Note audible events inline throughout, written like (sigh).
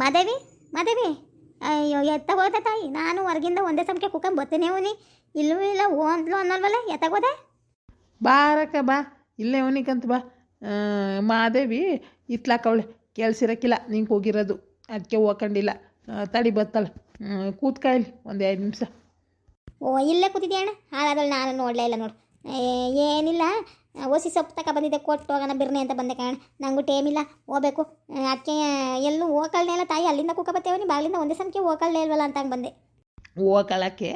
ಮಾದೇವಿ ಮಾದೇವಿ. ಅಯ್ಯೋ ಎತ್ತ ಎತ್ತಾಗೋದ ತಾಯಿ? ನಾನು ಹೊರಗಿಂದ ಒಂದೇ ಸಮಕ್ಕೆ ಕುಕ್ಕಂಬ ಬರ್ತೀನಿ ಅವನಿ. ಇಲ್ಲೂ ಇಲ್ಲ ಓ ಅಂದ್ಲು ಅನ್ನಲ್ವಲ್ಲ? ಎತ್ತಾಗೋದೆ ಬಾರಕ್ಕ ಬಾ ಇಲ್ಲೇ ಅವನಿಗಂತ ಬಾ. ಮಾದೇವಿ ಇತ್ಲಾಕವಳೆ ಕೇಳಿಸಿರಕ್ಕಿಲ್ಲ ನಿಂಗೆ ಹೋಗಿರೋದು. ಅದಕ್ಕೆ ಹೋಗಂಡಿಲ್ಲ ತಡಿ ಬತ್ತಲ್ಲ ಕೂತ್ಕಾಯಿಲಿ ಒಂದು ಎರಡು ನಿಮಿಷ. ಓ ಇಲ್ಲೇ ಕೂತಿದ್ದೆ ಅಣ್ಣ? ಹಾಳಾದಳು ನಾನು ನೋಡಲೇ ಇಲ್ಲ ನೋಡು. ಏ, ಏನಿಲ್ಲ. ಒಸಿ ಸೊಪ್ಪು ತಕ ಬಂದಿದ್ದೆ, ಕೊಟ್ಟು ಹೋಗೋಣ ಬಿರ್ನಿ ಅಂತ ಬಂದೆ ಕಣ ನಂಗೂ ಟೇಮ್ ಇಲ್ಲ, ಹೋಗ್ಬೇಕು. ಅದಕ್ಕೆ ಎಲ್ಲೂ ಹೋಗಲ್ನೇ ಇಲ್ಲ ತಾಯಿ, ಅಲ್ಲಿಂದ ಕುಕ್ಕ ಬರ್ತೇವೆ ನೀ ಬಾಗಿಲಿಂದ ಒಂದೇ ಸಮಕ್ಕೆ ಹೋಗಲ್ನೇ ಇಲ್ವಲ್ಲ ಅಂತ ಹಂಗೆ ಬಂದೆ. ಹೋಗಲಕ್ಕೆ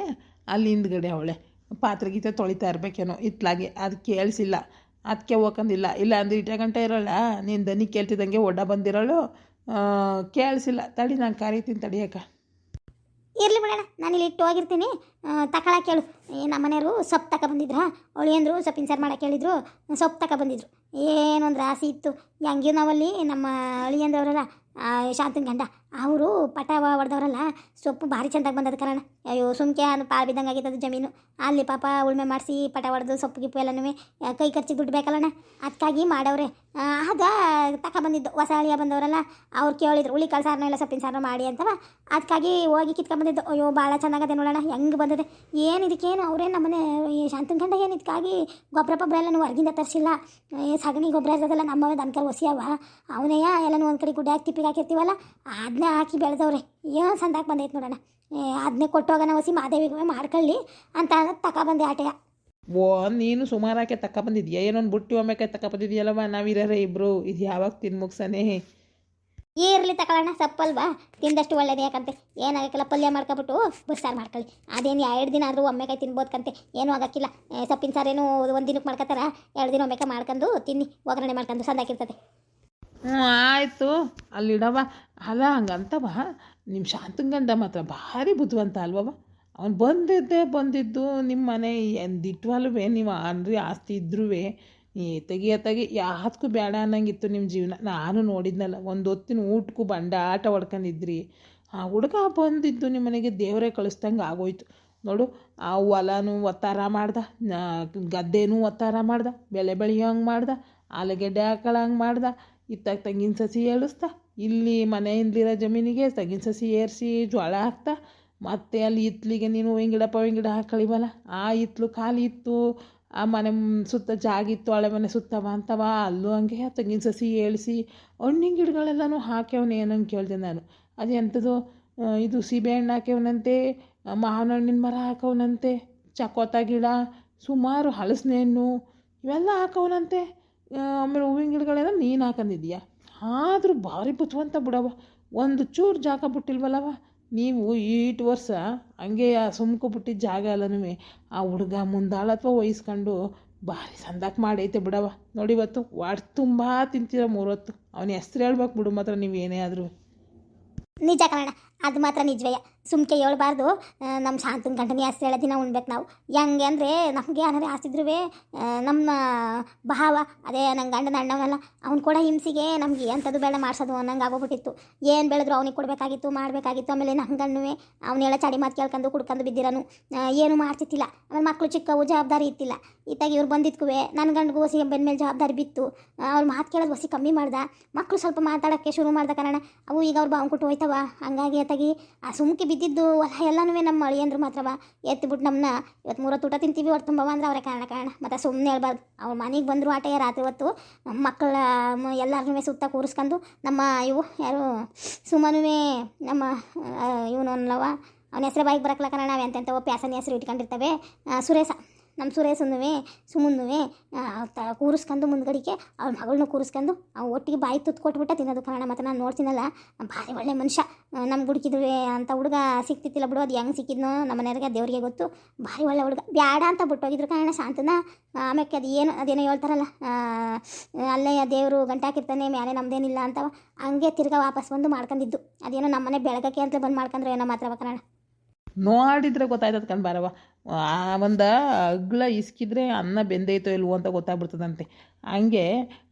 ಅಲ್ಲಿ ಹಿಂದ್ಗಡೆ ಅವಳೆ. ಪಾತ್ರೆ ಗೀತೆ ತೊಳಿತಾ ಇರಬೇಕೇನೋ, ಇತ್ಲಾಗೆ, ಅದು ಕೇಳಿಸಿಲ್ಲ. ಅದಕ್ಕೆ ಹೋಗಂದಿಲ್ಲ ಇಲ್ಲ ಅಂದ್ರೆ ಇಟ್ಟ ಗಂಟೆ ಇರೋಲ್ಲ. ನೀನು ದನಿ ಕೇಳ್ತಿದ್ದಂಗೆ ಒಡ್ಡ ಬಂದಿರೋಳು. ಕೇಳಿಸಿಲ್ಲ. ತಡಿ, ನಾನು ಕರಿತೀನಿ ತಡಿಯಕ್ಕ ಇರಲಿ ಬಿಡೋಣ, ನಾನು ಇಲ್ಲಿ ಇಟ್ಟು ಹೋಗಿರ್ತೀನಿ. ತಕೊಳಕ್ಕೆ ಹೇಳು. ನಮ್ಮ ಮನೆಯವರು ಸೊಪ್ಪು ತಕ ಬಂದಿದ್ರ ಅವಳು ಅಂದರು ಸೊಪ್ಪಿನ ಸಾರು ಮಾಡೋಕ್ಕೆ ಹೇಳಿದ್ರು, ಸೊಪ್ಪು ತಕ ಬಂದಿದ್ರು ಏನು ರಾಸಿ ಇತ್ತು. ಹೆಂಗೆ ನಾವಲ್ಲಿ ನಮ್ಮ ಅಳಿಯಂದವರಲ್ಲ ಶಾಂತನ ಗಂಡ, ಅವರು ಪಟ ಹೊಡೆದವರಲ್ಲ, ಸೊಪ್ಪು ಭಾರಿ ಚೆಂದಾಗಿ ಬಂದದ ಕಾರಣ. ಅಯ್ಯೋ, ಸುಮ್ಕೆ ಅದು ಪಾಳು ಬಿದ್ದಂಗೆ ಆಗಿತ್ತದು ಜಮೀನು. ಅಲ್ಲಿ ಪಾಪ ಉಳ್ಮೆ ಮಾಡಿಸಿ ಪಟ ಹೊಡೆದು ಸೊಪ್ಪು ಗಿಪ್ಪು ಎಲ್ಲನೂ ಕೈ ಖರ್ಚಿಗೆ ದುಡ್ಡು ಬೇಕಲ್ಲಣ್ಣ ಅದಕ್ಕಾಗಿ ಮಾಡವ್ರೆ ಆಗ ತಕ ಬಂದಿದ್ದು, ಹೊಸ ಅಳಿಯ ಬಂದವರಲ್ಲ, ಅವ್ರು ಕೇಳಿದ್ರು ಉಳಿ ಕಳ್ಸಾರನ ಇಲ್ಲ ಸೊಪ್ಪಿನ ಸಾರನ ಮಾಡಿ ಅಂತವ. ಅದಕ್ಕಾಗಿ ಹೋಗಿ ಕಿತ್ಕೊಂಡ್ಬಂದಿದ್ದು ಅಯ್ಯೋ ಭಾಳ ಚೆನ್ನಾಗದೆ ನೋಡೋಣ ಹೆಂಗೆ ಬಂದದೆ? ಏನು ಇದಕ್ಕೇನು ಅವರೇ ನಮ್ಮನೆ ಶಾಂತನ ಗಂಡ ಏನು ಇದಕ್ಕಾಗಿ ಗೊಬ್ಬರ ಪೊಬ್ಬರ ಎಲ್ಲ ಹೊರಗಿಂದ ತರಿಸಿಲ್ಲ ಸಗಣಿ ಗೊಬ್ಬರ ಇರ್ತದಲ್ಲ ನಮ್ಮವೇ ದನಕರ್ ಒಸಿಯವ. ಅವನೇ ಎಲ್ಲನೂ ಒಂದು ಕಡೆ ಗುಡ್ಡ ಹಾಕಿ ತಿಪ್ಪಿಗೆ ಹಾಕಿರ್ತೀವಲ್ಲ ಅದನ್ನೇ ಹಾಕಿ ಬೆಳೆದವ್ರೆ. ಏನು ಸಂದಾಗಿ ಬಂದೈತೆ ನೋಡೋಣ. ಅದನ್ನೇ ಕೊಟ್ಟೋಗೋಣ ಒಸಿ ಮಾದೇವಿಗೆ ಮಾಡ್ಕೊಳ್ಳಿ ಅಂತ ತಗೊಬಂದೆ ಆಟೆಯ. ಓ ನೀನು ಸುಮಾರಾಕೆ ತಕ್ಕ ಬಂದಿದ್ಯಾ? ಏನೊಂದು ಬುಟ್ಟಿ ಒಮ್ಮೆಕೆ ತಕ್ಕ ಬಂದಿದ್ಯಲ್ಲವ ನಾವಿರೇ ಇಬ್ಬರು ಇದು ಯಾವಾಗ ತಿನ್ ಮುಗ್ಸನೆ ಇರಲಿ ತಗೊಳ್ಳೋಣ ಸಪ್ಪಲ್ವಾ? ತಿಂದಷ್ಟು ಒಳ್ಳೇದು ಯಾಕಂತೆ ಏನಾಗಕ್ಕಿಲ್ಲ ಪಲ್ಯ ಮಾಡ್ಕೊಬಿಟ್ಟು ಬಸ್ಸಾರು ಮಾಡ್ಕೊಳ್ಳಿ. ಅದೇನು ಎರಡು ದಿನ ಆದರೂ ಒಮ್ಮೆಕಾಯಿ ತಿನ್ಬೋದ್ಕಂತೆ ಏನೂ ಆಗಕ್ಕಿಲ್ಲ. ಸೊಪ್ಪಿನ ಸಾರೇನು ಒಂದು ದಿನಕ್ಕೆ ಮಾಡ್ಕೊತಾರ? ಎರಡು ದಿನ ಒಮ್ಮೆಕಾಯಿ ಮಾಡ್ಕೊಂಡು ತಿನ್ನಿ, ಒಗ್ಗರಣೆ ಮಾಡ್ಕೊಂಡು ಸಂದಾಕಿರ್ತದೆ. ಹ್ಞೂ, ಆಯಿತು. ಅಲ್ಲಿಡವ ಅಲ್ಲ ಹಂಗಂತವ ನಿಮ್ಮ ಶಾಂತಂಗಂಡ ಮಾತ್ರ ಭಾರಿ ಬುದ್ಧಿವಂತ ಅಲ್ವವ ಅವ್ನು ಬಂದಿದ್ದೆ ಬಂದಿದ್ದು ನಿಮ್ಮ ಮನೆ ಎಂದಿಟ್ವಲ್ವೇ, ನೀವು ಅನ್ರಿ ಆಸ್ತಿ ಇದ್ರೂ ಈ ತೆಗಿಯ ತೆಗಿ ಯಾವ್ದಕ್ಕೂ ಬೇಡ ಅನ್ನಂಗಿತ್ತು ನಿಮ್ಮ ಜೀವನ. ನಾನು ನೋಡಿದ್ನಲ್ಲ, ಒಂದು ಹೊತ್ತಿನ ಊಟಕ್ಕೂ ಬಂಡ ಆಟ ಹೊಡ್ಕೊಂಡಿದ್ರಿ. ಆ ಹುಡುಗ ಬಂದಿದ್ದು ನಿಮ್ಮ ಮನೆಗೆ ದೇವರೇ ಕಳಿಸ್ದಂಗೆ ಆಗೋಯ್ತು. ನೋಡು, ಆ ಹೊಲನೂ ಒತ್ತಾರ ಮಾಡ್ದ ನಾ- ಗದ್ದೆನೂ ಒತ್ತಾರ ಮಾಡ್ದ, ಬೆಳೆ ಬೆಳೆಯೋಂಗೆ ಮಾಡ್ದ, ಆಲೂಗೆಡ್ಡೆ ಹಾಕೊಳ್ಳಂಗೆ ಮಾಡ್ದ ಇತ್ತಾಗ ತೆಂಗಿನ ಸಸಿ ಏಳಿಸ್ದ ಇಲ್ಲಿ ಮನೆಯಿಂದಲಿರೋ ಜಮೀನಿಗೆ ತೆಂಗಿನ ಸಸಿ ಏರಿಸಿ ಜೋಳ ಹಾಕ್ತಾ, ಮತ್ತೆ ಅಲ್ಲಿ ಇತ್ಲಿಗೆ ನೀನು ಹಿಂಗಿಡ ಪವಿಂಗಿಡ ಹಾಕಳಿವಲ್ಲ, ಆ ಇತ್ಲು ಖಾಲಿ ಇತ್ತು ಆ ಮನೆ ಸುತ್ತ ಜಾಗಿತ್ತು ಹಳೆ ಮನೆ ಸುತ್ತವ ಅಂತವ ಅಲ್ಲೂ ಹಂಗೆ ತೆಂಗಿನ ಸಸಿ ಏಳಿಸಿ ಹಣ್ಣಿನ ಗಿಡಗಳೆಲ್ಲನೂ ಹಾಕ್ಯವನೇ ಏನಂಗೆ ಕೇಳಿದೆ ನಾನು. ಅದು ಎಂಥದ್ದು ಆ, ಇದು ಸೀಬೆಹಣ್ಣು ಹಾಕ್ಯವನಂತೆ ಮಾವಿನ ಹಣ್ಣಿನ ಮರ ಹಾಕವನಂತೆ ಚಕೋತ ಗಿಡ ಸುಮಾರು ಹಲಸಿನ ಹಣ್ಣು ಇವೆಲ್ಲ ಹಾಕವನಂತೆ. ಆ, ಆಮೇಲೆ ಹೂವಿನ ಗಿಡಗಳೆಲ್ಲ ನೀನು ಹಾಕಂದಿದ್ಯಾ ಆದರೂ ಭಾರಿ ಬುದ್ಧಿವಂತ ಬಿಡವ ಒಂದು ಚೂರು ಜಾಗ ಬಿಟ್ಟಿಲ್ವಲ್ಲವ? ನೀವು ಈಟು ವರ್ಷ ಹಂಗೆ ಸುಮ್ಕು ಬಿಟ್ಟಿದ್ದ ಜಾಗ ಅಲ್ಲನೂ ಆ ಹುಡುಗ ಮುಂದಾಳ ಅಥವಾ ವಹಿಸ್ಕೊಂಡು ಭಾರಿ ಸಂದಾಕ್ ಮಾಡೈತೆ ಬಿಡವ ನೋಡಿ ಇವತ್ತು ವಾಟ್ ತುಂಬ ತಿಂತೀರ ಮೂರೊತ್ತು ಅವನ ಹೆಸ್ರು ಹೇಳ್ಬೇಕು ಬಿಡು ಮಾತ್ರ ನೀವು ಏನೇ ಆದರೂ. ನಿಜ ಅದು ಮಾತ್ರ ನಿಜವೇ. ಸುಮ್ಕೆ ಹೇಳ್ಬಾರ್ದು. ನಮ್ಮ ಶಾಂತನ ಗಂಟನಿ ಆಸ್ತಿ ಹೇಳೋ ದಿನ ಉಣ್ಬೇಕು ನಾವು. ಹೆಂಗೆ ಅಂದರೆ ನಮಗೆ ಏನಾದ್ರೆ ಆಸ್ತಿದ್ರೂ ನಮ್ಮ ಭಾವ, ಅದೇ ನನ್ನ ಗಂಡನ ಅಣ್ಣವನಲ್ಲ ಅವ್ನು ಕೂಡ ಹಿಂಸಿಗೆ ನಮಗೆ ಎಂಥದ್ದು ಬೇಡ ಮಾಡಿಸೋದು ಅನ್ನಂಗೆ ಆಗೋಗ್ಬಿಟ್ಟಿತ್ತು. ಏನು ಬೆಳೆದ್ರು ಅವ್ನಿಗೆ ಕೊಡಬೇಕಾಗಿತ್ತು, ಮಾಡಬೇಕಾಗಿತ್ತು, ಆಮೇಲೆ ನಮ್ಮ ಗಂಡುವೆ ಅವನ್ನೆಲ್ಲ ಚಾಡಿ ಮಾತು ಕೇಳ್ಕೊಂಡು, ಕುಡ್ಕೊಂಡು ಬಿದ್ದಿರೋನು. ಏನು ಮಾಡ್ತಿತ್ತಿಲ್ಲ. ಆಮೇಲೆ ಮಕ್ಕಳು ಚಿಕ್ಕವು ಜವಾಬ್ದಾರಿ ಇತ್ತಿಲ್ಲ. ಇತ್ತಾಗ ಇವ್ರು ಬಂದಿದ್ಕುವೆ ನನ್ನ ಗಂಡಿಗೂ ಹೊಸಿ ಬೆನ್ನ ಮೇಲೆ ಜವಾಬ್ದಾರಿ ಬಿತ್ತು. ಅವ್ರು ಮಾತು ಕೇಳೋದು ಹೊಸಿ ಕಮ್ಮಿ ಮಾಡ್ದೆ. ಮಕ್ಕಳು ಸ್ವಲ್ಪ ಮಾತಾಡೋಕ್ಕೆ ಶುರು ಮಾಡ್ದ ಕಾರಣ, ಅವು ಈಗ ಅವ್ರು ಬಾವು ಕೊಟ್ಟು ಹೋಯ್ತವ. ಹಂಗಾಗಿ ಅತ್ತಾಗಿ ಆ ಸುಮ್ಕೆ ಬಿದ್ದಿದ್ದು ಹೊಲ ಎಲ್ಲನೂ ನಮ್ಮ ಅಳಿಯಂದ್ರು ಮಾತ್ರವ ಎತ್ತಿಬಿಟ್ಟು ನಮ್ಮನ್ನ ಇವತ್ತು ಮೂರ ತೂಟ ತಿಂತೀವಿ ಹೊಟ್ಟು ತುಂಬ ಅಂದ್ರೆ ಅವರೇ ಕಾರಣ ಕಾರಣ ಮತ್ತು ಸುಮ್ಮನೆ ಹೇಳ್ಬಾರ್ದು. ಅವ್ರ ಮನೆಗೆ ಬಂದರು ಆಟೇ ರಾತ್ರಿ ಹೊತ್ತು ನಮ್ಮ ಮಕ್ಕಳ ಎಲ್ಲರನ್ನೂ ಸುತ್ತ ಕೂರಿಸ್ಕೊಂಡು ನಮ್ಮ ಇವು, ಯಾರು? ಸುಮ್ಮನೂ ನಮ್ಮ ಇವನು ಅನ್ಲವ ಅವನ ಹೆಸರು ಬಾಯಿಗೆ ಬರಕ್ಲ ಕಾರಣ ಅವೆ ಎಂತೆಂಥವು ಪ್ಯಾಸನ ಹೆಸರು ಇಟ್ಕೊಂಡಿರ್ತವೆ. ಸುರೇಶ. ನಮ್ಮ ಸುರೇಶನ್ನುವೆ ಸುಮನ್ನುವೆ ತ ಕೂರಿಸ್ಕೊಂಡು ಮುಂದ್ಗಡಿಗೆ ಅವ್ರ ಮಗಳನ್ನ ಕೂರಿಸ್ಕೊಂಡು ಅವ್ನು ಒಟ್ಟಿಗೆ ಬಾಯಿ ತುತ್ತು ಕೊಟ್ಬಿಟ್ಟ ತಿನ್ನೋದು. ಕಾರಣ ಮತ್ತು ನಾನು ನೋಡ್ತೀನಲ್ಲ, ಭಾರಿ ಒಳ್ಳೆ ಮನುಷ್ಯ. ನಮ್ಗೆ ಹುಡುಕಿದ್ವಿ ಅಂತ ಹುಡುಗ ಸಿಕ್ತಿತ್ತಿಲ್ಲ ಬಿಡು, ಅದು ಹೆಂಗೆ ಸಿಕ್ಕಿದ್ನೋ ನಮ್ಮ ಮನೆಯವ್ರಿಗೆ ದೇವರಿಗೆ ಗೊತ್ತು. ಭಾರಿ ಒಳ್ಳೆ ಹುಡುಗ. ಬ್ಯಾಡ ಅಂತ ಬಿಟ್ಟೋಗಿದ್ರು ಕಾರಣ ಶಾಂತನ. ಆಮೇಲೆ ಅದು ಏನು, ಅದೇನೋ ಹೇಳ್ತಾರಲ್ಲ ಅಲ್ಲೇ ದೇವರು ಗಂಟಾಕಿರ್ತಾನೆ ಮೇಲೆ ನಮ್ದೇನಿಲ್ಲ ಅಂತವ. ಹಂಗೆ ತಿರ್ಗಾ ವಾಪಸ್ ಬಂದು ಮಾಡ್ಕೊಂಡಿದ್ದು ಅದೇನೋ ನಮ್ಮನೆ ಬೆಳಗಕ್ಕೆ ಅಂತ ಬಂದು ಮಾಡ್ಕೊಂಡ್ರೆ ಏನೋ ಮಾತ್ರವ ಕಾರಣ. ನೋಡಿದ್ರೆ ಗೊತ್ತಾಯ್ತದ ಕಣ್ ಬಾರವ ಆ, ಒಂದು ಅಗ್ಲ ಇಸ್ಕಿದ್ರೆ ಅನ್ನ ಬೆಂದೈತೋ ಇಲ್ವೋ ಅಂತ ಗೊತ್ತಾಗ್ಬಿಡ್ತದಂತೆ. ಹಂಗೆ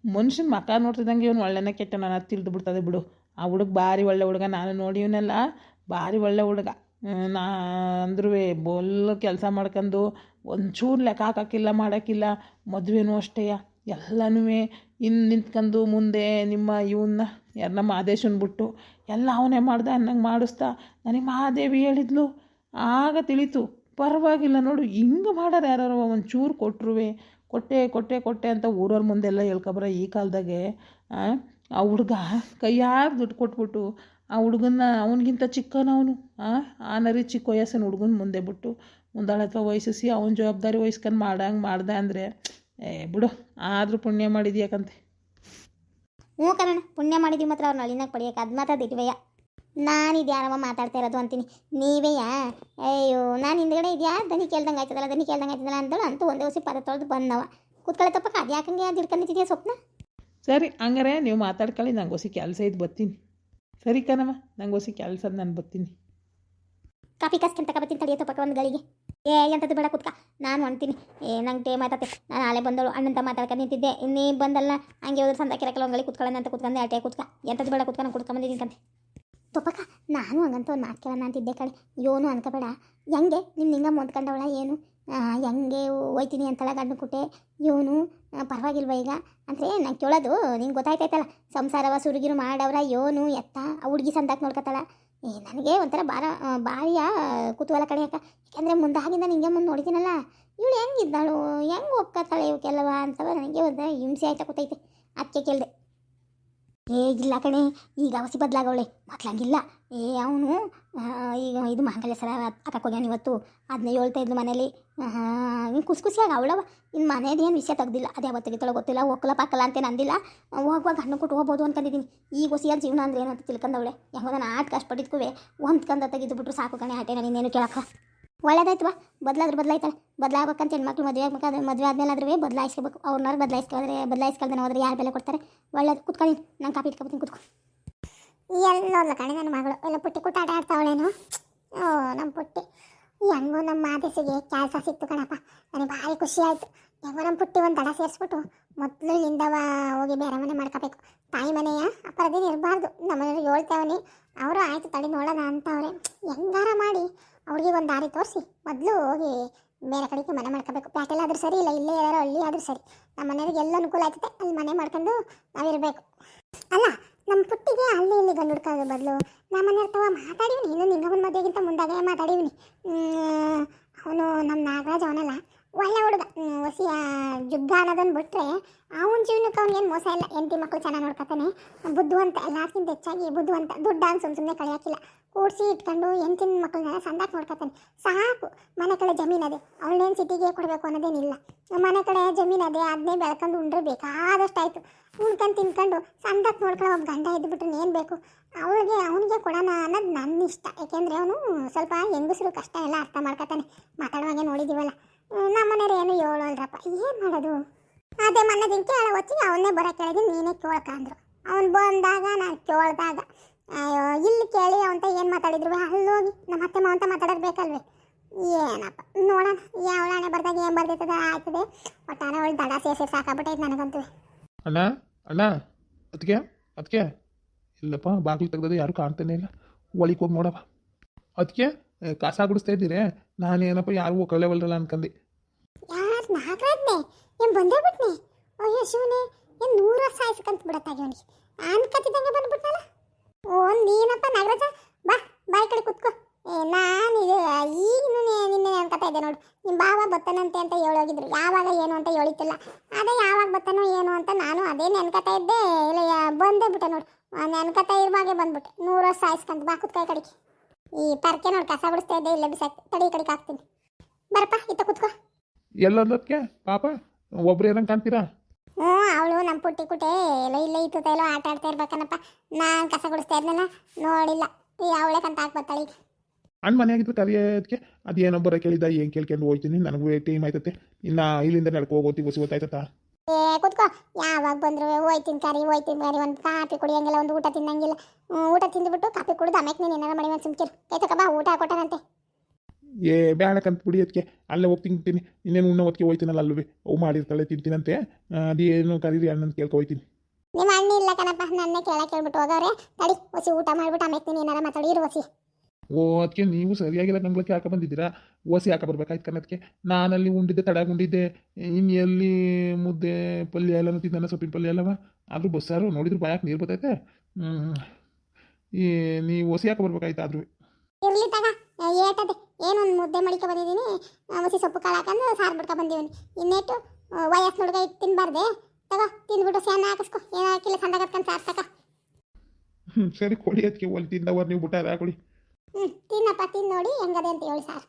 ಮನುಷ್ಯನ ಮಕ ನೋಡ್ತಿದ್ದಂಗೆ ಇವನು ಒಳ್ಳೆನ ಕೆಟ್ಟ ನಾನು ತಿಳಿದು ಬಿಡ್ತದೆ ಬಿಡು. ಆ ಹುಡುಗ ಭಾರಿ ಒಳ್ಳೆ ಹುಡುಗ, ನಾನು ನೋಡಿವನೆಲ್ಲ ಭಾರಿ ಒಳ್ಳೆ ಹುಡುಗ. ನಾ ಅಂದ್ರೂ ಬೊಲ್ಲು ಕೆಲಸ ಮಾಡ್ಕೊಂಡು ಒಂಚೂರು ಲೆಕ್ಕ ಹಾಕೋಕ್ಕಿಲ್ಲ, ಮಾಡೋಕ್ಕಿಲ್ಲ, ಮದುವೆನೂ ಅಷ್ಟೇ ಎಲ್ಲನೂ ಇನ್ನು ನಿಂತ್ಕೊಂಡು ಮುಂದೆ ನಿಮ್ಮ ಇವನ್ನ ಯಾರು ನಮ್ಮ ಆದೇಶನ ಬಿಟ್ಟು ಎಲ್ಲ ಅವನೇ ಮಾಡ್ದೆ, ಅನ್ನಂಗೆ ಮಾಡಿಸ್ತಾ ನನಗೆ ಮಹಾದೇವಿ ಹೇಳಿದ್ಲು. ಆಗ ತಿಳಿತು. ಪರವಾಗಿಲ್ಲ ನೋಡು, ಹಿಂಗೆ ಮಾಡೋರು ಯಾರು ಒಂಚೂರು ಕೊಟ್ರುವೆ, ಕೊಟ್ಟೆ ಕೊಟ್ಟೆ ಕೊಟ್ಟೆ ಅಂತ ಊರವ್ರ ಮುಂದೆಲ್ಲ ಹೇಳ್ಕೊಬರ ಈ ಕಾಲದಾಗೆ, ಆ ಹುಡುಗ ಕೈಯಾಗಿ ದುಡ್ಡು ಕೊಟ್ಬಿಟ್ಟು ಆ ಹುಡುಗನ ಅವನಿಗಿಂತ ಚಿಕ್ಕನವನು ಆ ನರಿ ಚಿಕ್ಕ ವಯಸ್ಸಿನ ಹುಡುಗನ ಮುಂದೆ ಬಿಟ್ಟು ಮುಂದಾಳ ಅಥವಾ ವಹಿಸಿಸಿ ಅವನ ಜವಾಬ್ದಾರಿ ವಹಿಸ್ಕೊಂಡು ಮಾಡಂಗೆ ಮಾಡ್ದೆ ಅಂದರೆ, ಏ ಬಿಡು, ಆದರೂ ಪುಣ್ಯ ಮಾಡಿದ್ಯಾಕಂತೆ ಹ್ಞೂ ಕಣ ಪುಣ್ಯ ಮಾಡಿದ್ದೀವಿ ಮಾತ್ರ ಅವ್ರನ್ನ ಅಳಿನಾಗ ಪಡೆಯೋಕೆ ಅದು ಮಾತ್ರ ದಿಟ್ವೆಯ ನಾನು ಇದು ಯಾರವ ಮಾತಾಡ್ತಾ ಇರೋದು ಅಂತೀನಿ. ನೀವೇಯಾ? ಅಯ್ಯೋ ನಾನು ಹಿಂದ್ಗಡೆ ಇದೆಯಾ? ದನಿ ಕೇಳ್ದಂಗೆ ಆಯ್ತದಲ್ಲ ದನಿ ಕೇಳ್ದಂಗೆ ಆಯ್ತದಲ್ಲ ಅಂತೇಳಿ ಅಂತೂ ಒಂದೇ ಹೊಸ ಪದ ತೊಳೆದು ಬಂದವ. ಕೂತ್ಕೊಳ್ಳೆ ತಪ್ಪಕ್ಕೆ ಅದು ಯಾಕಂಗೆ ಅದು ಹಿಡ್ಕೊಂಡಿದ್ಯಾ ಸ್ವಪ್ನ? ಸರಿ ಹಂಗಾರೆ ನೀವು ಮಾತಾಡ್ಕೊಳ್ಳಿ ನಂಗೆ ಹೊಸಿ ಕೆಲಸ ಇದ್ದು ಬರ್ತೀನಿ. ಸರಿ ಕಣಮ್ಮ ನಂಗೆ ಹೊಸಿ ಕೆಲಸ ನಾನು ಬರ್ತೀನಿ. ಕಾಫಿ ಕಸ್ಕೊಂತ ತಗೊಬತ್ತೀನಿ ತಡಿಯೋ ತಪ್ಪಕ ಒಂದು ಗಳಿಗೆ ಏ ಎಂಥದ್ದು ಬೇಡ ಕೂತ್ಕ. ನಾನು ಅಂತೀನಿ ಏ ನಂಗೆ ಟೇ ಮಾತಾತೆ ನಾನು ನಾಳೆ ಬಂದಳು ಅಣ್ಣಂತ ಮಾತಾಡ್ಕೊಂಡು ನಿಂತಿದ್ದೆ. ಇನ್ನೇ ಬಂದಲ್ಲ ಹಂಗೆ ಹೋದ್ರೆ ಸಂದ ಕೆರಕಲ್ಲ ಒಂಗಳಿಗೆ ಕೂತ್ಕೊಳ್ಳೋಣ ಅಂತ ಕೂತ್ಕೊಂಡೆ ಅಟೆ ಕೂತ್ಕ. ಎಂಥದ್ದು ಬೇಡ ಕೂತ್ಕ ನಾನು ಕುಡ್ಕೊಂಬಂದಿದ್ದೀನಿ ಕಂತೆ ತುಪ್ಪಕ್ಕ ನಾನು ಹಂಗಂತ ಒಂದು ಮಾತು ಕೇಳೋಣ ಅಂತಿದ್ದೆ ಕಡೆ ಯೋನು ಅನ್ಕೋಬೇಡ. ಹೆಂಗೆ? ನಿಮ್ಮ ನಿಂಗ ಮುಂದ್ಕೊಂಡವಳ ಏನು? ಹೆಂಗೆ ಹೋಯ್ತೀನಿ ಅಂತಲ್ಲ ಗಂಡು ಕೊಟ್ಟೆ? ಇವನು ಪರವಾಗಿಲ್ವ ಈಗ? ಅಂದರೆ ನಂಗೆ ಕೇಳೋದು, ನಿಂಗೆ ಗೊತ್ತಾಯ್ತೈತಲ್ಲ ಸಂಸಾರವ ಸುರುಗಿರು ಮಾಡವ್ರ ಯೋನು, ಎತ್ತ, ಆ ಹುಡುಗಿ ಸಂದಾಕ್ ನೋಡ್ಕೊತಾಳ ಏ, ನನಗೆ ಒಂಥರ ಭಾರ ಬಾರಿಯ ಕುತೂಹಲ ಕಡೆಯಕ್ಕ ಯಾಕಂದರೆ ಮುಂದಾಗಿಂದ ನಿಂಗೆ ಮುಂದೆ ನೋಡಿದ್ದೀನಲ್ಲ. ಇವಳು ಹೆಂಗಿದ್ದಾಳು? ಹೆಂಗೆ ಒಪ್ಕೋತಾಳೆ ಇವಕ್ಕೆಲ್ಲವ ಅಂತವ ನನಗೆ ಒಂಥರ ಹಿಂಸೆ ಆಯ್ತಾ ಕೂತೈತೆ. ಅದಕ್ಕೆ ಕೇಳಿದೆ. ಏ ಕಣೆ, ಈಗ ಅವಸಿ ಬದಲಾಗವಳೆ. ಮೊದ್ಲಂಗಿಲ್ಲ ಏ, ಅವನು ಈಗ ಇದು ಮಾಂಗಲ್ಯ ಸರ ಹಾಕಕ್ಕೆ ಹೋಗ್ಯಾನ ಇವತ್ತು. ಅದನ್ನೇ ಹೇಳ್ತಾ ಇದ್ಲು ಮನೇಲಿ. ಇನ್ನು ಖುಷಿ ಖುಷಿಯಾಗಿ ಅವಳವ. ಇನ್ನು ಏನು ವಿಷಯ ತೆಗ್ದಿಲ್ಲ. ಅದೇ ಅವತ್ತು ತೆಗಿತಾಳೋ ಗೊತ್ತಿಲ್ಲ. ಒಕ್ಕಲ ಪಾಕಲ್ಲ ಅಂತೇನು ಅಂದಿಲ್ಲ. ಹೋಗುವಾಗ ಹಣ್ಣು ಕೊಟ್ಟು ಹೋಗ್ಬೋದು ಅನ್ಕೊಂಡಿದ್ದೀನಿ ಈಗ ಹೊಸಿಯಾದ ಜೀವನ ಅಂದ್ರೆ ಏನು ಅಂತ ತಿಳ್ಕೊಂಡವಳೆ ಯಾವಾಗ ನಾನು ಆಟ ಕಷ್ಟಪಟ್ಟಿದ್ಕುವೆ ಕಂದ ತೆಗೆದು ಬಿಟ್ರು ಸಾಕು ಕಣೆ ಆಟೆ ನಾನು ಇನ್ನೇನು ಕೇಳಕ್ಕ? ಒಳ್ಳೇದಾಯ್ತು ಬಾ. ಬದಲಾದ್ರೆ ಬದಲಾಯ್ತಾಳೆ. ಬದಲಾಗಬೇಕಂತ ಹೆಣ್ಮಕ್ಳು ಮದುವೆ ಆಗ್ಬೇಕಾದ್ರೆ ಮದುವೆ ಆದಮೇಲೆ ಆದ್ರೂ ಬದಲಾಯಿಸ್ಕೋಬೇಕು. ಅವ್ರನ್ನಾರು ಬದಲಾಯಿಸ್ಕೊಂಡ್ರೆ ಬದಲಾಯಿಸ್ಕೊಳ್ದೆ ಹೋದ್ರೆ ಯಾರು ಬೆಲೆ ಕೊಡ್ತಾರೆ? ಒಳ್ಳೇದು ಕುತ್ಕೊಳ್ಳಿ ನಾನು. ಕಾಪಿ ಇಟ್ಕೊತೀನಿ ಕುತ್ಕೊ. ಎಲ್ಲೋಲ್ಲ ಕಣೆ ನನ್ನ ಮಗಳು. ಎಲ್ಲ ಪುಟ್ಟಿ ಕುಟ್ಟ ಆಟ ಆಡ್ತಾವಳೇನು. ಓ ನಮ್ಮ ಪುಟ್ಟಿ. ಹೆಂಗೋ ನಮ್ಮ ಮಾದಸಿಗೆ ಕೆಲಸ ಸಿಕ್ತು ಕಣಪ್ಪ. ನನಗೆ ಭಾರಿ ಖುಷಿ ಆಯಿತು. ಹೆಂಗೋ ನಮ್ಮ ಪುಟ್ಟಿ ಒಂದು ದಡ ಸೇರಿಸ್ಬಿಟ್ಟು ಮೊದಲು ಇಲ್ಲಿಂದವ ಹೋಗಿ ಬೇರೆ ಮನೆ ಮಾಡ್ಕೋಬೇಕು. ತಾಯಿ ಮನೆಯ ಅಪರದೇನು ಇರಬಾರ್ದು. ನಮ್ಮನೆಯವ್ರಿಗೆ ಹೇಳ್ತಾವನಿ. ಅವರು ಆಯಿತು ತಡಿ ನೋಡೋಣ ಅಂತವ್ರೆ. ಹೆಂಗಾರ ಮಾಡಿ. ಅವ್ರಿಗೆ ಒಂದು ದಾರಿ ತೋರಿಸಿ. ಮೊದಲು ಹೋಗಿ ಬೇರೆ ಕಡೆಗೆ ಮನೆ ಮಾಡ್ಕೋಬೇಕು. ಪ್ಯಾಟೆಲ್ಲಾದ್ರೂ ಸರಿ ಇಲ್ಲ, ಇಲ್ಲೇ ಯಾರೋ ಹಳ್ಳಿ ಆದರೂ ಸರಿ. ನಮ್ಮ ಮನೆಯವ್ರಿಗೆ ಎಲ್ಲ ಅನುಕೂಲ ಆಗ್ತದೆ ಅಲ್ಲಿ ಮನೆ ಮಾಡ್ಕೊಂಡು ನಾವಿರಬೇಕು ಅಲ್ಲ ನಮ್ಮ ಪುಟ್ಟಿಗೆ ಅಲ್ಲಿ ಇಲ್ಲಿ ಗಂಡು ಹುಡ್ಕೋದ್ರ ಬದಲು ನಮ್ಮ ಮನೆ ಇರ್ತಾವ ಮಾತಾಡಿವ್ನಿ. ಇನ್ನು ನಿಂಗಮ್ಮನ ಮದುವೆಗಿಂತ ಮುಂದಾಗೆ ಮಾತಾಡಿವ್ನಿ. ಅವನು ನಮ್ಮ ನಾಗರಾಜ್ ಅವನಲ್ಲ. ಒಳ್ಳೆ ಹುಡುಗ. ಹೊಸಿಯ ಜುಗ್ಗ ಅನ್ನೋದನ್ನು ಬಿಟ್ಟರೆ ಅವನ ಜೀವನಕ್ಕೆ ಅವ್ನಿಗೇನು ಮೋಸ ಇಲ್ಲ. ಹೆಂಡತಿ ಮಕ್ಕಳು ಚೆನ್ನಾಗಿ ನೋಡ್ಕೊತಾನೆ. ಬುದ್ಧಿವಂತ ಎಲ್ಲಕ್ಕಿಂತ ಹೆಚ್ಚಾಗಿ ಬುದ್ಧಿವಂತ. ದುಡ್ಡು ಅಂತ ಸುಮ್ಮನೆ ಕಳಿಯಾಕಿಲ್ಲ. ಕೂಡಿಸಿ ಇಟ್ಕೊಂಡು ಹೆಂಡತಿನ ಮಕ್ಕಳನ್ನ ಸಂದಾಕ್ ನೋಡ್ಕೊತಾನೆ. ಸಾಕು, ಮನೆ ಕಡೆ ಜಮೀನು ಅದೇ ಅವಳೇನು ಸಿಟಿಗೆ ಕೊಡಬೇಕು ಅನ್ನೋದೇನಿಲ್ಲ. ಮನೆ ಕಡೆ ಜಮೀನು ಅದೇ ಅದನ್ನೇ ಬೆಳ್ಕೊಂಡು ಉಂಡ್ರೆ ಬೇಕಾದಷ್ಟು ಆಯಿತು ಉಣ್ಕೊಂಡು ತಿನ್ಕೊಂಡು ಸಂದಾಕ್ ನೋಡ್ಕೊಳ್ಳೋ ಒಬ್ಬ ಗಂಡ ಇದ್ಬಿಟ್ರೆ ಏನು ಬೇಕು? ಅವಳಿಗೆ, ಅವನಿಗೆ ಕೊಡೋಣ ಅನ್ನೋದು ನನ್ನ ಇಷ್ಟ ಯಾಕೆಂದರೆ ಅವನು ಸ್ವಲ್ಪ ಹೆಂಗಸರು ಕಷ್ಟ ಎಲ್ಲ ಅರ್ಥ ಮಾಡ್ಕೊತಾನೆ. ಮಾತಾಡುವಾಗೆ ನೋಡಿದ್ದೀವಲ್ಲ ನಮ್ಮ ಮನೆಯವ್ರು ಏನು ಹೇಳೋಲ್ರಪ್ಪ ಏನು ಮಾಡೋದು? ಅದೇ ಮನೆ ದಿನಕ್ಕೆ ಹೊತ್ತಿಗೆ ಅವನ್ನೇ ಬರೋ ಕೇಳಿದ್ರೆ ನೀನೇ ಕೇಳ್ಕೊಂಡ್ರು. ಅಂದರು ಅವ್ನು ಬಂದಾಗ, ನಾನು ಕೇಳ್ದಾಗ ಅಯ್ಯೋ ಇಲ್ಲಿ ಕೇಳಿ ಅವಂತ ಏನು ಮಾತಾಡಿದ್ರು? ಅಲ್ಲೋಗಿ ನಮ್ಮ ಅತ್ತೆ ಮಾವಂತ ಮಾತಾಡೋದು ಬೇಕಲ್ವೇ? ಏನಪ್ಪ ನೋಡೋಣ ಯಾವ ಹಣೆ ಬರ್ದಾಗ ಏನು ಬರ್ದಿತ್ತದ ಆಯ್ತದೆ. ಒಟ್ಟಾರೆ ಅವಳು ದಡ ಸೇರಿಸಿ ಸಾಕಾಗ್ಬಿಟ್ಟೈತೆ ನನಗಂತೂ. ಅಣ್ಣ ಅಣ್ಣ ಅದಕ್ಕೆ ಅದಕ್ಕೆ ಇಲ್ಲಪ್ಪ ಬಾಗಿಲು ತೆಗ್ದದ ಯಾರು ಕಾಣ್ತಾನೆ ಇಲ್ಲ. ಒಳಿಗೆ ಹೋಗಿ ನೋಡಪ್ಪ. ಅದಕ್ಕೆ ಕಸ ಗುಡಿಸ್ತಾ ಇದ್ದೀರಿ? ನಾನೇನಪ್ಪ ಯಾರು ಒಕ್ಕಳೇವಲ್ರಲ್ಲ ಅನ್ಕಂದಿ. ಯಾರು ನಾಗರಾಜ್ನೆ? ಏನು ಬಂದೇ ಬಿಟ್ನಿ? ಅಯ್ಯೋ ಶಿವನೇ ಏನು ನೂರ ವರ್ಷ ಆಯ್ಸ್ಕಂತ ಬಿಡತ್ತಾಗ ಅವನಿಗೆ ಅನ್ಕತ್ತಿದ್ದಂಗೆ ಬಂದ್ಬಿಟ್ನಲ್ಲ ಓ ನೀನಪ್ಪ ನಾಗರಾಜ ಬಾ ಬಾಯಿ ಕಡೆ ಕುತ್ಕೋ ಏ ನಾನು ಇದು ಈಗ ನಿನ್ನೆ ಅನ್ಕತಾ ಇದ್ದೆ ನೋಡು ಬತ್ತನಂತೆ ಅಂತ ಹೇಳೋಗಿದ್ರು. ಯಾವಾಗ ಏನು ಅಂತ ಹೇಳಿತಿಲ್ಲ ಅದೇ ಯಾವಾಗ ಬರ್ತಾನೋ ಏನು ಅಂತ ನಾನು ಅದೇ ನೆನ್ಕತಾ ಇದ್ದೆ. ಇಲ್ಲ ಬಂದೇ ಬಿಟ್ಟೆ ನೋಡು. ನೆನ್ಕತಾ ಇರುವಾಗೆ ಬಂದ್ಬಿಟ್ಟೆ. ನೂರು ವರ್ಷ ಸಾಯಿಸ್ಕೊಂಡು ಬಾ ಕುತ್ಕೋ ಕಡಿಕೆ ಈ ಪರ್ಕೆ ನೋಡಿ ಕಸ ಬಿಡಿಸ್ತಾ ಇದ್ದೆ ಇಲ್ಲ ಬಿಸಾಕ್ತಿ ತಡಿ ಕಡಿಕೆ ಕಡೆಗೆ ಹಾಕ್ತೀನಿ. ಬರಪ್ಪ ಇತ್ತ ಕುತ್ಕೋ. ಎಲ್ಲದಕ್ಕೆ? ಪಾಪ ಒಬ್ರು ಏನಂಗೆ ಕಾಣ್ತೀರಾ? ಹ್ಞೂ ಅವಳು ನಮ್ಮ ಪುಟ್ಟಿ ಕುಟೆ ಎಲ್ಲೋ ಇಲ್ಲ ಇತ್ತು ತೈಲೋ ಆಟ ಆಡ್ತಾ ಇರ್ಬೇಕನ್ನಪ್ಪ. ನಾನು ಕಸ ಗುಡಿಸ್ತಾ ಇರ್ಲಿಲ್ಲ ನೋಡಿಲ್ಲ. ಈ ಅವಳೇ ಕಂತ ಹಾಕ್ಬತ್ತಾಳೆ ಈಗ ಅಣ್ಣ ಮನೆಯಾಗಿದ್ರೆ ಕರೆಯೋದಕ್ಕೆ ಅದೇನೋ ಬರೋ ಕೇಳಿದ ಏನು ಕೇಳ್ಕೊಂಡು ಹೋಗ್ತೀನಿ ನನಗೂ ಟೈಮ್ ಆಯ್ತತೆ. ಇನ್ನು ಇಲ್ಲಿಂದ ನಡ್ಕೊ ಹೋಗೋತಿ ಬಸ್ ಗೊತ್ತಾಯ್ತ ಏ ಕುತ್ಕೋ. ಯಾವಾಗ ಬಂದ್ರು ಹೋಯ್ತೀನಿ ಕರಿ ಹೋಯ್ತೀನಿ ಕರಿ ಒಂದು ಕಾಫಿ ಕುಡಿಯಂಗಿಲ್ಲ ಒಂದು ಊಟ ತಿನ್ನಂಗಿಲ್ಲ. ಊಟ ತಿಂದುಬಿಟ್ಟು ಕಾಫಿ ಕುಡಿದು ಆಮೇಲೆ ನೀನು ಏನಾರ ಮಾಡಿ ಒಂದು ಸುಮ್ಕಿರು ಕೈತಕ ಬಾ ಊಟ ಕೊಟ್ಟನಂತೆ. ಏ ಬೇಡಕ್ಕಂತ ಬಿಡಿ ಅದಕ್ಕೆ ಅಲ್ಲೇ ಹೋಗಿ ತಿಂತೀನಿ. ಇನ್ನೇನು ಉಣ್ಣ ಹೊತ್ತಿಗೆ ಹೋಯ್ತೀನಲ್ಲ ಅಲ್ಲವೇ ಅವು ಮಾಡಿರ್ತಾಳೆ ತಿಂತೀನಂತೆ. ಅದೇನು ಕರೀರಿ ಅಣ್ಣನ ಕೇಳ್ಕೊ ಹೋಯ್ತೀನಿ. ನಿಮ್ಮ ಅಣ್ಣ ಇಲ್ಲ ಕಣಪ್ಪ ನನ್ನೇ ಕೇಳಕ್ಕೆ ಹೇಳ್ಬಿಟ್ಟು ಹೋಗವ್ರೆ. ತಡಿ ಹೊಸಿ ಊಟ ಮಾಡ್ಬಿಟ್ಟು ಆಮೇಲೆ ನೀನು ಏನಾರ ಮಾತಾಡಿ ಇರು ಹೊಸಿ. ಓ ಅದಕ್ಕೆ ನೀವು ಸರಿಯಾಗಿಲ್ಲ ಕಂಗ್ಳಕ್ಕೆ ಹಾಕ ಬಂದಿದ್ದೀರಾ? ಓಸಿ ಹಾಕ ಬರ್ಬೇಕಾಯ್ತು ಕನ್ನದಕ್ಕೆ ನಾನಲ್ಲಿ ಉಂಡಿದ್ದೆ ತಡಾಗ ಉಂಡಿದ್ದೆ. ಇನ್ನು ಎಲ್ಲಿ ಮುದ್ದೆ ಪಲ್ಯ ಎಲ್ಲ ತಿಂದಾನ ಸೊಪ್ಪಿನ ಪಲ್ಯ ಎಲ್ಲವ ಆದರೂ ಬಸ್ಸಾರು ನೋಡಿದ್ರು ಬಾಯಕ್ಕೆ ನೀರು ಬರ್ತೈತೆ. ಈ ನೀವು ಓಸಿ ಹಾಕ ಬರ್ಬೇಕಾಯ್ತು ಆದ್ರೂ. ಇರ್ಲಿ ತಗ ಏಟದೆ. ಏನೊಂದು ಮುದ್ದೆ ಮಡಿಕೆ ಬಂದಿದ್ದೀನಿ. ಹಸಿ ಸೊಪ್ಪು ಕಾಳು ಹಾಕಂದು ಸಾರು ಬಿಡ್ಕೊ ಬಂದೀನಿ ಇನ್ನೇಟು ವಯಸ್ಸು ಹುಡುಗ ಇಟ್ಟು ತಿನ್ಬಾರ್ದೆ. ತಗೋ ತಿಂದ್ಬಿಟ್ಟು ಸ್ಯಾನ ಹಾಕಿಸ್ಕೊ. ಏನು ಹಾಕಿಲ್ಲ ಸಂದಾಗತ್ಕೊಂಡು ಸಾರು ತಕ. ಹ್ಞೂ ಸರಿ ಕೊಡಿ ಅದಕ್ಕೆ ಒಲ್ ತಿಂದವ್ರು ನೀವು ಬಿಟ್ಟಾರ ಕೊಡಿ ಹ್ಞೂ ತಿನ್ನಪ್ಪ ತಿಂದು ನೋಡಿ ಹೆಂಗದೆ ಅಂತ ಹೇಳಿ ಸರ್.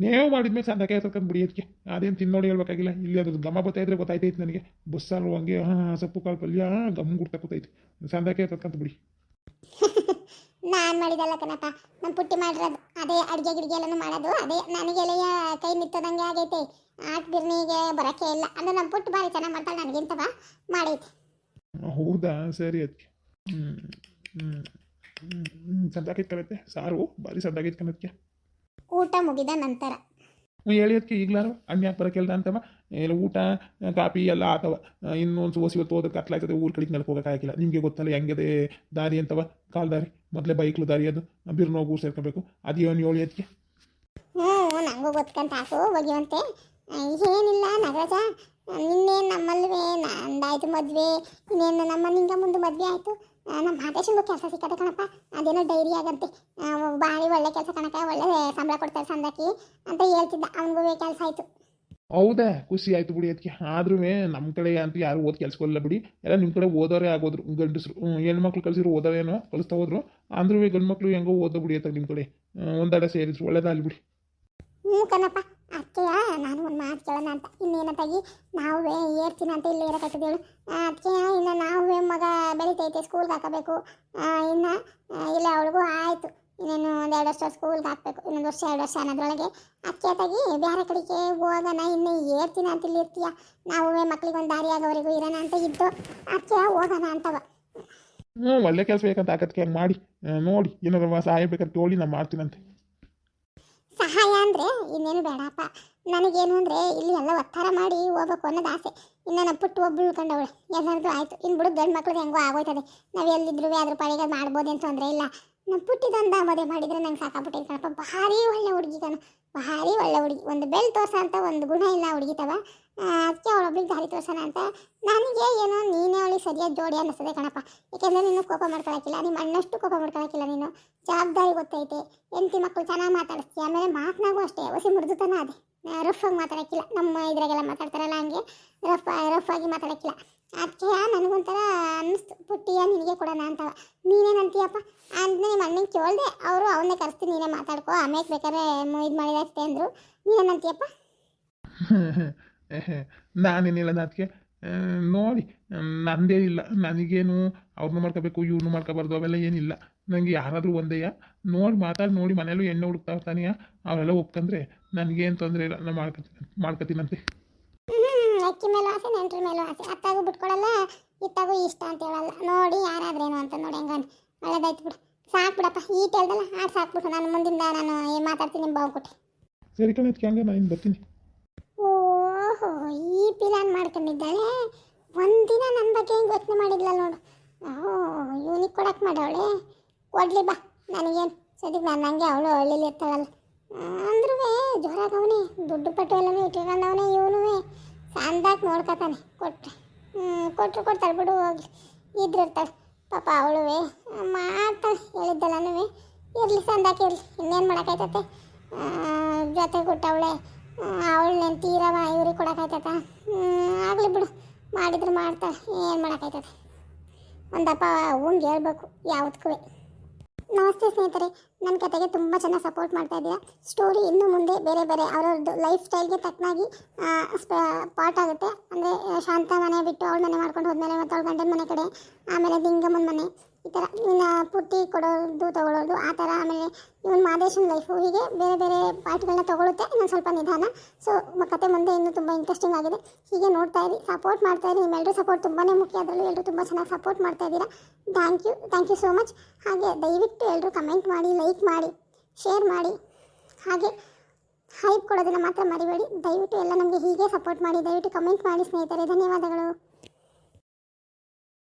ನೀವು ಮಾಡಿದ್ಮೇಲೆ ಸಂದಕ್ಕೆ ತರ್ಕೊಂಡು ಬಿಡಿ ಅದಕ್ಕೆ ಅದೇನು ತಿನ್ನೋಡಿ ಹೇಳ್ಬೇಕಾಗಿಲ್ಲ. ಇಲ್ಲಿ ಅದ್ರ ಗಮ ಗೊತ್ತಾಯ್ತು ಗೊತ್ತಾಯ್ತೈತೆ ನನಗೆ. ಬಸ್ಸಾರು ಹಂಗೆ ಹಾಂ ಸೊಪ್ಪು ಕಾಳು ಪಲ್ಯ ಗಮ್ ಗುಡ್ತಾ ಕೂತೈತೆ. ಸಂದಕ್ಕೆ ತರ್ಕೊಂತ ಬಿಡಿ. (laughs) ನಾನು ಮಾಡಿದಲ್ಲ ಕಣಪ್ಪ. ನಮ್ಮ ಪುಟ್ಟಿ ಮಾಡಿರೋದು ಅದೇ ಅಡುಗೆ ಗಿಡಿಗೆ ಎಲ್ಲನೂ ಮಾಡೋದು. ಅದೇ ನನಗೆಲ್ಲ ಕೈ ನಿತ್ತದಂಗೆ ಆಗೈತೆ. ಆಟ ಬಿರ್ನಿಗೆ ಬರೋಕ್ಕೆ ಇಲ್ಲ. ಅಂದ್ರೆ ನಮ್ಮ ಪುಟ್ಟು ಭಾರಿ ಚೆನ್ನಾಗಿ ಮಾಡ್ತಾಳೆ. ನನಗಿಂತವ ಮಾಡೈತೆ. ಹೌದಾ? ಸರಿ ಅದಕ್ಕೆ ಹ್ಞೂ ಹ್ಞೂ ಕಣತ್ತೆ. ಸಾರು ಭಾರಿ ಸಂದಾಕೈತೆ ಕಣಕ್ಕೆ ಊಟ ಮುಗಿದ ನಂತರ. ಹೇಳಿ ಅದಕ್ಕೆ ಈಗ್ಲಾರು. ಅಣ್ಣ ಯಾಕೆ ಬರೋಕ್ಕೆಲ್ಲ ಅಂತವ? ಎಲ್ಲ ಊಟ ಕಾಪಿ ಎಲ್ಲ ಆತವ. ಇನ್ನೊಂದು ಸೋಸಿ ಇವತ್ತು ಹೋದ್ರೆ ಕತ್ಲಾಯ್ತದೆ ಊರು ಕಡೆಗೆ ನಡ್ಕೊ ಆಗಿಲ್ಲ. ನಿಮಗೆ ಗೊತ್ತಲ್ಲ ಹೆಂಗಿದೆ ದಾರಿ ಅಂತವ? ಕಾಲ್ ದಾರಿ. ಮೊದಲೇ ಬೈಕ್ಲು ದಾರಿ ಅದು. ಬಿರ್ನೋಗಿ ಊರು ಸೇರ್ಕೋಬೇಕು. ಅದು ಏನು ಹೇಳಿ ಅದಕ್ಕೆ ಹ್ಞೂ ನನಗೂ ಗೊತ್ಕಂತ. ಹಾಕು ಒಗೆಯುವಂತೆ ಏನಿಲ್ಲ ನಗರಾಜ. ನಿನ್ನೆ ನಮ್ಮಲ್ವೇ ನಂದಾಯ್ತು ಮದುವೆ. ಇನ್ನೇನು ನಮ್ಮ ನಿಂಗ ಮುಂದೆ ಮದುವೆ ಆಯಿತು. ನಮ್ಮ ಮಾದೇಶಂಗೂ ಕೆಲಸ ಸಿಕ್ಕದೆ ಕಣಪ್ಪ. ಅದೇನೋ ಡೈರಿ ಆಗಂತೆ. ಆ, ಭಾರಿ ಒಳ್ಳೆ ಕೆಲಸ ಕಣಕ ಒಳ್ಳೆ ಸಂಬಳ ಕೊಡ್ತಾರೆ ಸಂದಕ್ಕಿ ಅಂತ ಹೇಳ್ತಿದ್ದ. ಅವನಿಗೂ ಕೆಲಸ ಆಯ್ತು. ಹೌದಾ? ಖುಷಿ ಆಯ್ತು ಬಿಡಿ ಅದಕ್ಕೆ ಆದ್ರೂ ನಮ್ಮ ಕಡೆ ಅಂತ ಯಾರು ಓದ್ ಕೆಲ್ಸಕ್ಕೋಲ್ಲ ಬಿಡಿ. ಎಲ್ಲ ನಿಮ್ಮ ಕಡೆ ಓದೋರೇ ಆಗೋದ್ರು. ಗಂಡಸರು ಹೆಣ್ಣು ಹೆಣ್ಮಕ್ಳು ಕಲಿಸಿದ್ರು ಓದೋರೇನೋ ಕಲಿಸ್ತಾ ಹೋದ್ರು. ಅಂದ್ರೂ ಗಂಡು ಮಕ್ಳು ಹೆಂಗೋ ಓದೋ ಬಿಡಿ ಅಂತ ನಿಮ್ಮ ಕಡೆ. ಒಂದೆಡೆ ಸೇರಿದ್ರು. ಒಳ್ಳೇದಾಗಲಿ ಬಿಡಿ. ಹ್ಞೂ ಕಣಪ್ಪ. ಅದಕ್ಕೆ ನಾನು ಒಂದು ಮಾತು ಕೇಳೋಣ ಅಂತ. ಇನ್ನೇನತ್ತಾಗಿ ನಾವೇ ಏರ್ತೀನಿ ಅಂತ ಇಲ್ಲೇ ಇರೋಕತ್ತದ ಹೇಳು ಅದಕ್ಕೆ ಇನ್ನು ನಾವೇ ಮಗ ಬೆಳಿತೈತೆ ಸ್ಕೂಲ್ಗೆ ಹಾಕಬೇಕು. ಇನ್ನು ಇಲ್ಲ, ಅವಳಿಗೂ ಆಯಿತು. ಇನ್ನೇನು ಒಂದು ಎರಡು ವರ್ಷ ಸ್ಕೂಲ್ಗೆ ಹಾಕಬೇಕು. ಇನ್ನೊಂದು ವರ್ಷ, ಎರಡು ವರ್ಷ ಅನ್ನೋದ್ರೊಳಗೆ ಅದಕ್ಕೆ ತಾಗಿ ಬೇರೆ ಕಡೆಗೆ ಹೋಗೋಣ, ಇನ್ನು ಏರ್ತೀನಿ ಅಂತ ಇಲ್ಲಿ ಇರ್ತೀಯ. ನಾವೇ ಮಕ್ಳಿಗೊಂದು ದಾರಿ ಆಗೋವರೆಗೂ ಇರೋಣ ಅಂತ ಇದ್ದು ಅದಕ್ಕೆ ಹೋಗೋಣ ಅಂತವ. ಹ್ಞೂ ಒಳ್ಳೆ ಕೆಲಸ ಬೇಕಂತ ಆಗತ್ತೆ ಮಾಡಿ. ನೋಡಿ, ಏನಾದ್ರು ಸಹಾಯ ಬೇಕಂತ ಹೇಳಿ ನಾನು ಮಾಡ್ತೀನಂತೆ. ಸಹಾಯ ಅಂದರೆ ಇನ್ನೇನು ಬೇಡಪ್ಪ. ನನಗೇನು ಅಂದರೆ ಇಲ್ಲಿ ಎಲ್ಲ ಒತ್ತಾರ ಮಾಡಿ ಹೋಗ್ಬೇಕು ಅನ್ನೋದು ಆಸೆ. ಇನ್ನು ನಮ್ಮ ಪುಟ್ಟು ಒಬ್ಬಳು ಉಳ್ಕೊಂಡವಳು. ಎಲ್ಲರದ್ದು ಆಯಿತು. ಇನ್ನು ಬಿಡು ಗಂಡು ಮಕ್ಳಿಗೆ ಹೆಂಗೋ ಆಗೋಯ್ತದೆ. ನಾವು ಎಲ್ಲಿದ್ರು ಅದ್ರ ಪಾಡಿಗೆ ಮಾಡ್ಬೋದು ಮಾಡ್ಬೋದೇನು ತೊಂದರೆ ಇಲ್ಲ. ನಮ್ಮ ಪುಟ್ಟಿದೊಂದು ಮದುವೆ ಮಾಡಿದರೆ ನಂಗೆ ಸಾಕಾಗ್ಬಿಟ್ಟೈತೆ ಕಣಪ್ಪ. ಭಾರಿ ಒಳ್ಳೆ ಹುಡುಗಿ ಕಣ. ಭಾರಿ ಒಳ್ಳೆ ಹುಡುಗಿ. ಒಂದು ಬೆಲ್ ತೋರ್ಸ ಅಂತ ಒಂದು ಗುಣ ಇಲ್ಲ ಹುಡುಗಿತವ. ಅದಕ್ಕೆ ಅವಳೊಬ್ಳಿಗೆ ದಾರಿ ತೋರ್ಸೋಣ ಅಂತ ನನಗೆ ಏನೋ ನೀನೇ ಅವಳಿಗೆ ಸರಿಯಾದ ಜೋಡಿ ಅನ್ನಿಸ್ತದೆ ಕಣಪ್ಪ. ಏಕೆಂದರೆ ನೀನು ಕೋಪ ಮಾಡ್ಕೊಳಕ್ಕಿಲ್ಲ. ನಿಮ್ಮ ಅಣ್ಣಷ್ಟು ಕೋಪ ಮಾಡ್ಕೊಳಕ್ಕಿಲ್ಲ ನೀನು. ಜವಾಬ್ದಾರಿ ಗೊತ್ತೈತೆ. ಹೆಂಡತಿ ಮಕ್ಕಳು ಚೆನ್ನಾಗಿ ಮಾತಾಡಿಸ್ತೀಯ. ಆಮೇಲೆ ಮಾತನಾಗೂ ಅಷ್ಟೇ. ಹೊಸಿ ಮೃದುತನ ಅದೇ. ರಫ್ ಆಗಿ ಮಾತಾಡೋಕ್ಕಿಲ್ಲ. ನಮ್ಮ ಇದ್ರಾಗೆಲ್ಲ ಮಾತಾಡ್ತಾರಲ್ಲ ಹಂಗೆ. ರಫ್ ರಫ್ ಆಗಿ ಮಾತಾಡೋಕ್ಕಿಲ್ಲ. ಅದಕ್ಕೆ ನನಗೊಂಥರ ಅನ್ನಿಸ್ತು. ಪುಟ್ಟಿಯ, ನಿನಗೆ ಕೊಡೋಣ ಅಂತವ. ನೀನೇನಂತೀಯಪ್ಪ ಅಂತ ನಿಮ್ಮ ಅಣ್ಣನ ಕೇಳಿದೆ, ಅವರು ಅವನ್ನೇ ಕರೆಸ್ತೀನಿ, ನೀನೇ ಮಾತಾಡ್ಕೋ ಆಮೇಲೆ ಬೇಕಾದ್ರೆ ಇದು ಮಾಡಿದಷ್ಟೇ ಅಂದರು. ನೀನೇನಂತೀಯಪ್ಪ (laughs) ನಾನೇನಿಲ್ಲ ಅದಕ್ಕೆ ನೋಡಿ ನಂದೇ ಇಲ್ಲ ನನಗೇನು ಅವ್ರನ್ನ ಮಾಡ್ಕೋಬೇಕು ಇವ್ರನ್ನ ಮಾಡ್ಕೋಬಾರ್ದು, ಅವೆಲ್ಲ ಏನಿಲ್ಲ. ನನಗೆ ಯಾರಾದರೂ ಒಂದೇಯ? ನೋಡಿ, ಮಾತಾಡಿ, ನೋಡಿ ಮನೇಲೂ ಎಣ್ಣೆ ಹುಡುಕ್ತಾ ಇರ್ತಾನೆಯ? ಅವರೆಲ್ಲ ಒಪ್ಕೊಂಡ್ರೆ ನನಗೇನು ತೊಂದರೆ ಇಲ್ಲ. ನಾನು ಮಾಡ್ಕೊತೀನಿ ಮಾಡ್ಕೊತೀನಂತೆ ಅಕ್ಕಿ ಮೇಲೂ ಆಸೆ ನೆಂಟ್ರ ಮೇಲೂ ಆಸೆ. ಅತ್ತಾಗೂ ಬಿಟ್ಕೊಡಲ್ಲ ಇತ್ತಾಗೂ ಇಷ್ಟ ಅಂತ ಹೇಳಲ್ಲ. ನೋಡಿ ಯಾರಾದ್ರೇನು ಅಂತ ನೋಡಿ ಹೆಂಗನ್ ಒಳ್ಳೇದಾಯ್ತು ಬಿಡು. ಸಾಕು ಬಿಡಪ್ಪ. ಈ ಹೇಳ್ದಲ್ಲ ಆಡ್ ಸಾಕ್ಬಿಟ್ಟು ನಾನು ಮುಂದಿಂದ ನಾನು ಏನು ಮಾತಾಡ್ತೀನಿ ನಿಮ್ಮ ಬಾವು ಕೊಟ್ಟು ಸರಿ ಕಣ ಅದಕ್ಕೆ ಹಂಗೆ ನಾನು ಬರ್ತೀನಿ. ಓಹೋ ಈ ಪಿಲಾನ್ ಮಾಡ್ಕೊಂಡಿದ್ದಾಳೆ? ಒಂದಿನ ನನ್ನ ಬಗ್ಗೆ ಹೆಂಗೆ ಯೋಚನೆ ಮಾಡಿದ್ಲ ನೋಡು. ಓಹೋ ಇವನಿಗೆ ಕೊಡಕ್ಕೆ ಮಾಡವಳೆ? ಕೊಡಲಿ ಬಾ ನನಗೇನು. ಸದ್ಯಕ್ಕೆ ನಾನು ಹಂಗೆ ಅವಳು ಹಳ್ಳಿಲಿ ಇರ್ತಾಳಲ್ಲ. ಅಂದ್ರೂ ಜೋರಾಗವನೇ ದುಡ್ಡು ಪಟ್ಟು ಎಲ್ಲನೂ ಇಟ್ಕೊಂಡವನೇ ಇವನು ಸಂದಾಕ್ ನೋಡ್ಕೊತಾನೆ ಕೊಟ್ಟರೆ ಕೊಟ್ಟರು ಕೊಡ್ತಾಳೆ ಬಿಡು ಹೋಗ್ಲಿ ಇದ್ರಿರ್ತಾಳೆ ಪಾಪ ಅವಳುವೆ ಮಾಡ್ತಾಳೆ ಹೇಳಿದ್ದಲ್ಲನೂ ಇರಲಿ ಸಂದಾಕೆ ಇರಲಿ, ಇನ್ನೇನು ಮಾಡೋಕ್ಕಾಯ್ತತೆ? ಜೊತೆ ಕೊಟ್ಟವಳೆ ಅವಳನ್ನ ತೀರವ, ಇವ್ರಿಗೆ ಕೊಡೋಕ್ಕಾಯ್ತತ? ಆಗಲಿ ಬಿಡು. ಮಾಡಿದ್ರೆ ಮಾಡ್ತಾಳೆ, ಏನು ಮಾಡೋಕ್ಕಾಯ್ತದೆ ಒಂದಪ್ಪ ಹೂಂಗೆ ಹೇಳ್ಬೇಕು ಯಾವತ್ತಕ್ಕೂ ನಮಸ್ತೆ ಸ್ನೇಹಿತರೆ ನನ್ನ ಕತೆಗೆ ತುಂಬ ಚೆನ್ನಾಗಿ ಸಪೋರ್ಟ್ ಮಾಡ್ತಾ ಇದ್ದೀರಾ ಸ್ಟೋರಿ ಇನ್ನು ಮುಂದೆ ಬೇರೆ ಬೇರೆ ಅವರವ್ರದ್ದು ಲೈಫ್ ಸ್ಟೈಲ್ಗೆ ತಕ್ಕನಾಗಿ ಪಾರ್ಟ್ ಆಗುತ್ತೆ. ಅಂದರೆ, ಶಾಂತ ಮನೆ ಬಿಟ್ಟು ಅವಳ ಮನೆ ಮಾಡ್ಕೊಂಡು ಹೋದ್ಮೇಲೆ ಮತ್ತು ಅವಳ ಗಂಡನ ಮನೆ ಕಡೆ, ಆಮೇಲೆ ಲಿಂಗಮ್ಮನ ಮನೆ. ಈ ಥರ ಪುಟ್ಟಿ ಕೊಡೋದು ತಗೊಳ್ಳೋದು ಆ ಥರ ಆಮೇಲೆ ಇವನ್ ಮಾದೇಶನ್ ಲೈಫು ಹೀಗೆ ಬೇರೆ ಬೇರೆ ಪಾರ್ಟ್ಗಳನ್ನ ತಗೊಳುತ್ತೆ, ಇನ್ನೊಂದು ಸ್ವಲ್ಪ ನಿಧಾನ. ಸೊ ಕತೆ ಮುಂದೆ ಇನ್ನೂ ತುಂಬ ಇಂಟ್ರೆಸ್ಟಿಂಗ್ ಆಗಿದೆ. ಹೀಗೆ ನೋಡ್ತಾ ಇರಿ ಸಪೋರ್ಟ್ ಮಾಡ್ತಾ ಇರಿ. ನಿಮ್ಮೆಲ್ಲರೂ ಸಪೋರ್ಟ್ ತುಂಬಾ ಮುಖ್ಯ. ಅದರಲ್ಲೂ ಎಲ್ಲರೂ ತುಂಬ ಚೆನ್ನಾಗಿ ಸಪೋರ್ಟ್ ಮಾಡ್ತಾ ಇದ್ದೀರಾ. Thank you thank you so much ಹಾಗೆ ದಯವಿಟ್ಟು ಎಲ್ಲರೂ ಕಮೆಂಟ್ ಮಾಡಿ ಲೈಕ್ ಮಾಡಿ ಶೇರ್ ಮಾಡಿ. ಹಾಗೆ ಹೈಪ್ ಕೊಡೋದನ್ನು ಮಾತ್ರ ಮರಿಬೇಡಿ. ದಯವಿಟ್ಟು ಎಲ್ಲ ನಮಗೆ ಹೀಗೆ ಸಪೋರ್ಟ್ ಮಾಡಿ, ದಯವಿಟ್ಟು ಕಮೆಂಟ್ ಮಾಡಿ ಸ್ನೇಹಿತರೆ. ಧನ್ಯವಾದಗಳು.